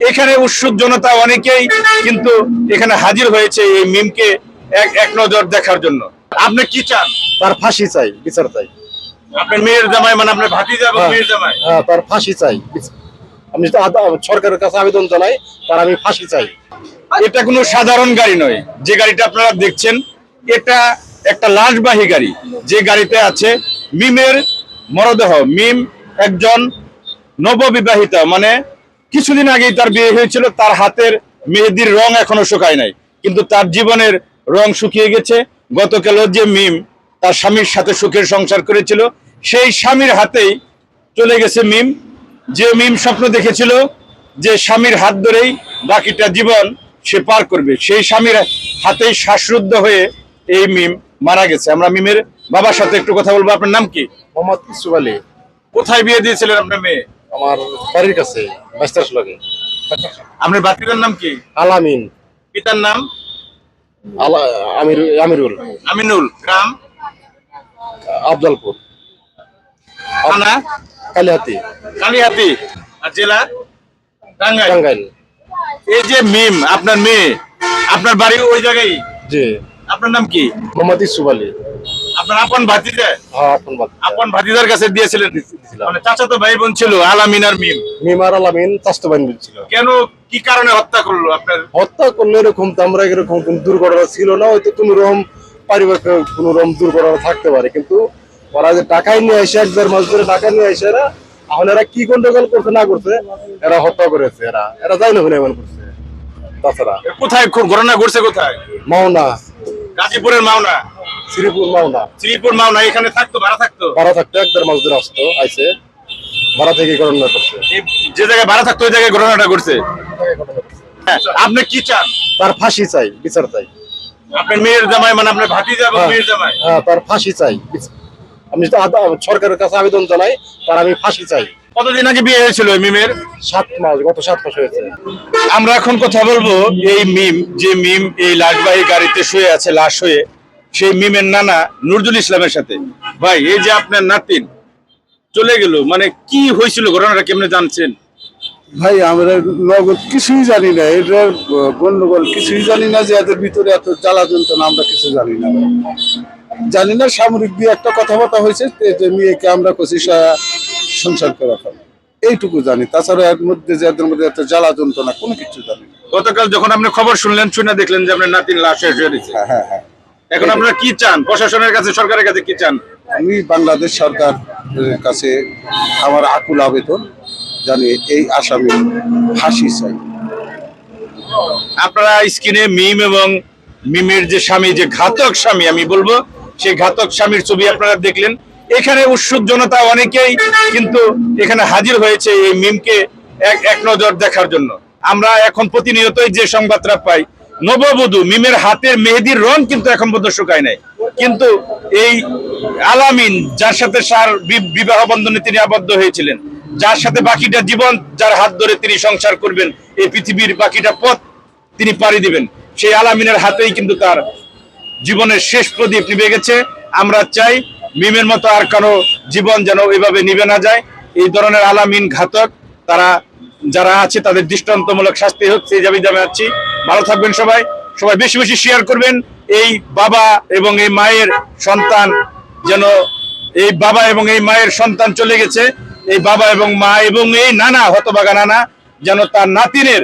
এখানে উৎসুক জনতা অনেকেই কিন্তু এখানে হাজির হয়েছে এই মিমকে এক নজর দেখার জন্য। আপনি কি চান? তার ফাঁসি চাই বিচার চাই। আপনার মেয়ের জামাই মানে আপনার ভাতিজা এবং হ্যাঁ। মেয়ের জামাই? হ্যাঁ তার ফাঁসি চাই। আমি সরকারের কাছে আবেদন জানাই তার আমি ফাঁসি চাই। এটা কোনো সাধারণ গাড়ি নয়। যে গাড়িটা আপনারা দেখছেন এটা একটা লাশবাহী গাড়ি। যে গাড়িতে আছে মিমের মরদেহ। মিম একজন নববিবাহিতা মানে কিছুদিন আগেই তার বিয়ে হয়েছিল তার হাতের মেহেদির রং এখনও শুকায় নাই। কিন্তু তার জীবনের রং শুকিয়ে গেছে। গতকালও যে মিম তার স্বামীর সাথে সুখের সংসার করেছিল। সেই স্বামীর হাতেই চলে গেছে মিম। যে মিম স্বপ্ন দেখেছিল যে স্বামীর হাত ধরেই বাকিটা জীবন সে পার করবে সেই স্বামীর হাতেই শ্বাসরুদ্ধ হয়ে এই মিম মারা গেছে। আমরা মিমের বাবার সাথে একটু কথা বলব। আপনার নাম কি? মোহাম্মদ ইসুফ আলী। কোথায় বিয়ে দিয়েছিলেন আপনার মেয়ে? আমার বাড়ির কাছে বাইস্তাস লাগে। আপনার নাম কি? আলামিন। পিতার নাম? আমির আমিরুল আমিনুল। গ্রাম? আফজালপুর থানা? কালিহাতি। কালিহাতি। আর জেলা? টাঙ্গাইল। এই যে মিম আপনার মেয়ে আপনার বাড়ি ওই জায়গায়? জি। আপনার নাম কি? মোহাম্মদ ইসুফ আলী। আপনার আপন ভাতিজা? আপন ভাতিজার কাছে দিয়েছিলেন? দিয়েছিলাম। চাচাতো ভাই বোন ছিল আলামিন আর মিম। মিমার আলামিন চাস্তবাইন ছিল। কেন কি কারণে হত্যা করল আপনার? হত্যা করলে এরকম তো আমরা এরকম কোন দুর্ঘটনা ছিল না হয়তো কোন রকম পারিবারিক কোন রকম দুর্ঘটনা থাকতে পারে কিন্তু ওরা যে টাকায় নিয়ে এসে এক দেড় মাস ধরে টাকা নিয়ে এসে এরা এখন এরা কি গন্ডগোল করছে না করছে এরা হত্যা করেছে এরা এরা যাই না এমন করছে। তাছাড়া কোথায় ঘটনা ঘটছে কোথায়? মাওনা। গাজীপুরের মাওনা? শ্রীপুর মাওনা। শ্রীপুর মাওনা এখানে থাকতো ভাড়া থাকতো? ভাড়া থাকতে মাস ধরে আসতো আইসে। ভাড়া থেকে ঘটনা করছে। যে জায়গায় ভাড়া থাকতো ওই জায়গায় ঘটনাটা ঘটছে? হ্যাঁ, আপনি কি চান? তার ফাঁসি চাই বিচার চাই। আপনার মেয়ের জামাই মানে আপনার ভাতিজা এবং হ্যাঁ। মেয়ের জামাই? হ্যাঁ তার ফাঁসি চাই। আমি সরকারের কাছে আবেদন জানাই তার আমি ফাঁসি চাই। কতদিন আগে বিয়ে হয়েছিল মিমের? সাত মাস গত সাত মাস হয়েছে। আমরা এখন কথা বলব এই মিম যে মিম এই লাশবাহী গাড়িতে শুয়ে আছে লাশ হয়ে সেই মিমের নানা নুরজুল ইসলামের সাথে। ভাই এই যে আপনার নাতিন চলে গেল মানে কি হয়েছিল ঘটনাটা কেমনে জানছেন? ভাই আমরা নগদ কিছুই জানি না এটার গন্ডগোল কিছুই জানি না যে এদের ভিতরে এত জ্বালা যন্ত্রণা আমরা কিছু জানি না। জানি না সামরিক দিয়ে একটা কথাবার্তা হয়েছে মেয়েকে আমরা কষি সংসার করে রাখাবো এইটুকু জানি তাছাড়া এর মধ্যে যে এদের মধ্যে এত জ্বালা যন্ত্রণা কোনো কিছু জানি না। গতকাল যখন আপনি খবর শুনলেন শুনে দেখলেন যে আপনার নাতিন লাশ হয়ে হ্যাঁ হ্যাঁ হ্যাঁ। এখন আপনারা কি চান? প্রশাসনের কাছে সরকারের কাছে কি চান? আমি বাংলাদেশ সরকার কাছে আমার আকুল আবেদন জানি এই আসামি ফাঁসি চাই। আপনারা স্ক্রিনে মিম এবং মিমের যে স্বামী যে ঘাতক স্বামী আমি বলব সেই ঘাতক স্বামীর ছবি আপনারা দেখলেন। এখানে উৎসুক জনতা অনেকেই কিন্তু এখানে হাজির হয়েছে এই মিমকে এক এক নজর দেখার জন্য। আমরা এখন প্রতিনিয়তই যে সংবাদটা পাই নববধূ মিমের হাতের মেহেদির রং কিন্তু এখন পর্যন্ত শুকায় নাই। কিন্তু এই আলামিন, যার সাথে সার বিবাহ বন্ধনে তিনি আবদ্ধ হয়েছিলেন, যার সাথে বাকিটা জীবন যার হাত ধরে তিনি সংসার করবেন, এই পৃথিবীর বাকিটা পথ তিনি পাড়ি দিবেন। সেই আলামিনের হাতেই কিন্তু তার জীবনের শেষ প্রদীপ নিভে গেছে। আমরা চাই মিমের মতো আর কারও জীবন যেন এভাবে নিবে না যায়। এই ধরনের আলামিন ঘাতক, তারা যারা আছে তাদের দৃষ্টান্তমূলক শাস্তি হচ্ছে এই দাবি জানাচ্ছি। ভালো থাকবেন সবাই। সবাই বেশি বেশি শেয়ার করবেন। এই বাবা এবং এই মায়ের সন্তান যেন এই বাবা এবং এই মায়ের সন্তান চলে গেছে। এই বাবা এবং মা এবং এই নানা হতবাগা নানা যেন তার নাতিনের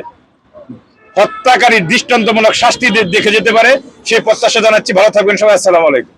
হত্যাকারীর দৃষ্টান্তমূলক শাস্তি দেখে যেতে পারে। সে প্রত্যাশা জানাচ্ছি। ভালো থাকবেন সবাই। আসসালামু আলাইকুম।